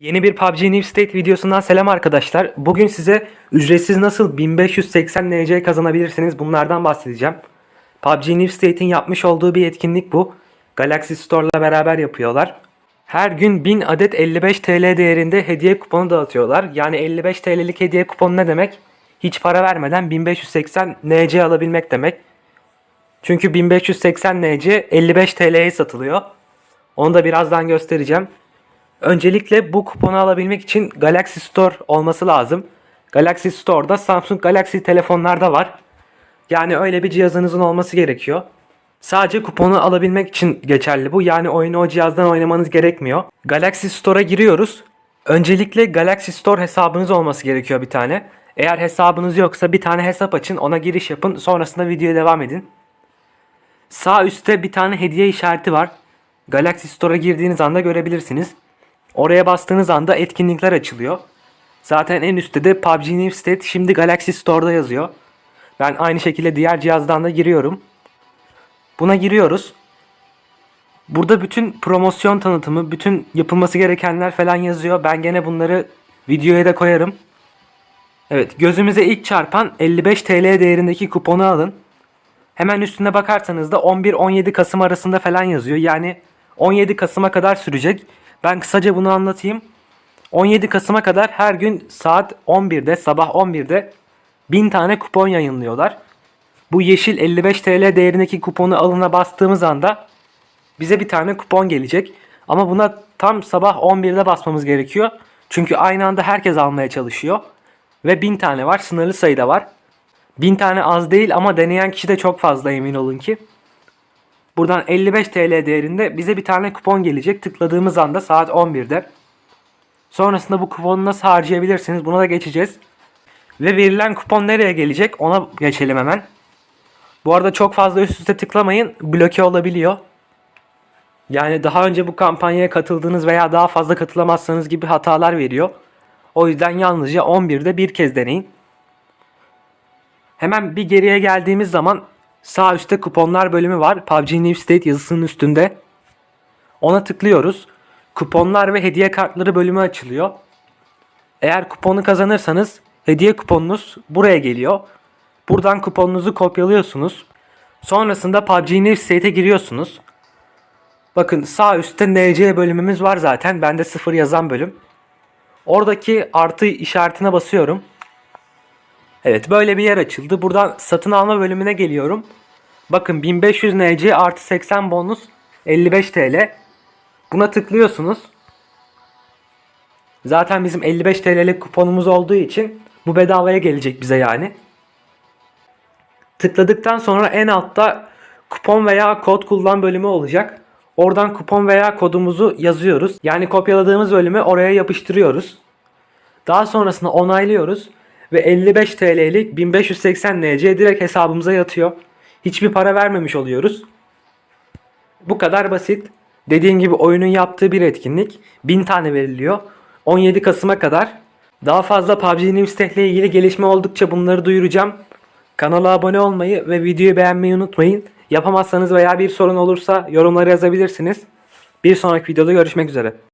Yeni bir PUBG New State videosundan selam arkadaşlar. Bugün size ücretsiz nasıl 1580 NC kazanabilirsiniz bunlardan bahsedeceğim. PUBG New State'in yapmış olduğu bir etkinlik bu. Galaxy Store'la beraber yapıyorlar. Her gün 1000 adet 55 TL değerinde hediye kuponu dağıtıyorlar. Yani 55 TL'lik hediye kuponu ne demek? Hiç para vermeden 1580 NC alabilmek demek. Çünkü 1580 NC 55 TL'ye satılıyor. Onu da birazdan göstereceğim. Öncelikle bu kuponu alabilmek için Galaxy Store olması lazım. Galaxy Store'da Samsung Galaxy telefonlarda var. Yani öyle bir cihazınızın olması gerekiyor. Sadece kuponu alabilmek için geçerli bu. Yani oyunu o cihazdan oynamanız gerekmiyor. Galaxy Store'a giriyoruz. Öncelikle Galaxy Store hesabınız olması gerekiyor bir tane. Eğer hesabınız yoksa bir tane hesap açın, ona giriş yapın. Sonrasında videoya devam edin. Sağ üstte bir tane hediye işareti var. Galaxy Store'a girdiğiniz anda görebilirsiniz. Oraya bastığınız anda etkinlikler açılıyor. Zaten en üstte de PUBG New State şimdi Galaxy Store'da yazıyor. Ben aynı şekilde diğer cihazdan da giriyorum. Buna giriyoruz. Burada bütün promosyon tanıtımı, bütün yapılması gerekenler falan yazıyor. Ben gene bunları videoya da koyarım. Evet, gözümüze ilk çarpan 55 TL değerindeki kuponu alın. Hemen üstüne bakarsanız da 11-17 Kasım arasında falan yazıyor. Yani 17 Kasım'a kadar sürecek. Ben kısaca bunu anlatayım. 17 Kasım'a kadar her gün saat 11'de, sabah 11'de 1000 tane kupon yayınlıyorlar. Bu yeşil 55 TL değerindeki kuponu alına bastığımız anda bize bir tane kupon gelecek. Ama buna tam sabah 11'de basmamız gerekiyor. Çünkü aynı anda herkes almaya çalışıyor. Ve 1000 tane var. Sınırlı sayıda var. 1000 tane az değil ama deneyen kişi de çok fazla emin olun ki. Buradan 55 TL değerinde bize bir tane kupon gelecek. Tıkladığımız anda saat 11'de. Sonrasında bu kuponu nasıl harcayabilirsiniz buna da geçeceğiz. Ve verilen kupon nereye gelecek ona geçelim hemen. Bu arada çok fazla üst üste tıklamayın. Bloke olabiliyor. Yani daha önce bu kampanyaya katıldığınız veya daha fazla katılamazsanız gibi hatalar veriyor. O yüzden yalnızca 11'de bir kez deneyin. Hemen bir geriye geldiğimiz zaman sağ üstte kuponlar bölümü var. PUBG New State yazısının üstünde. Ona tıklıyoruz. Kuponlar ve hediye kartları bölümü açılıyor. Eğer kuponu kazanırsanız hediye kuponunuz buraya geliyor. Buradan kuponunuzu kopyalıyorsunuz. Sonrasında PUBG New State'e giriyorsunuz. Bakın sağ üstte NC bölümümüz var zaten. Bende sıfır yazan bölüm. Oradaki artı işaretine basıyorum. Evet böyle bir yer açıldı. Buradan satın alma bölümüne geliyorum. Bakın 1500 NC artı 80 bonus 55 TL. Buna tıklıyorsunuz. Zaten bizim 55 TL'lik kuponumuz olduğu için bu bedavaya gelecek bize yani. Tıkladıktan sonra en altta kupon veya kod kullan bölümü olacak. Oradan kupon veya kodumuzu yazıyoruz. Yani kopyaladığımız bölümü oraya yapıştırıyoruz. Daha sonrasında onaylıyoruz ve 55 TL'lik 1580 NC direkt hesabımıza yatıyor. Hiçbir para vermemiş oluyoruz. Bu kadar basit. Dediğim gibi oyunun yaptığı bir etkinlik. 1000 tane veriliyor. 17 Kasım'a kadar. Daha fazla PUBG State ile ilgili gelişme oldukça bunları duyuracağım. Kanala abone olmayı ve videoyu beğenmeyi unutmayın. Yapamazsanız veya bir sorun olursa yorumlara yazabilirsiniz. Bir sonraki videoda görüşmek üzere.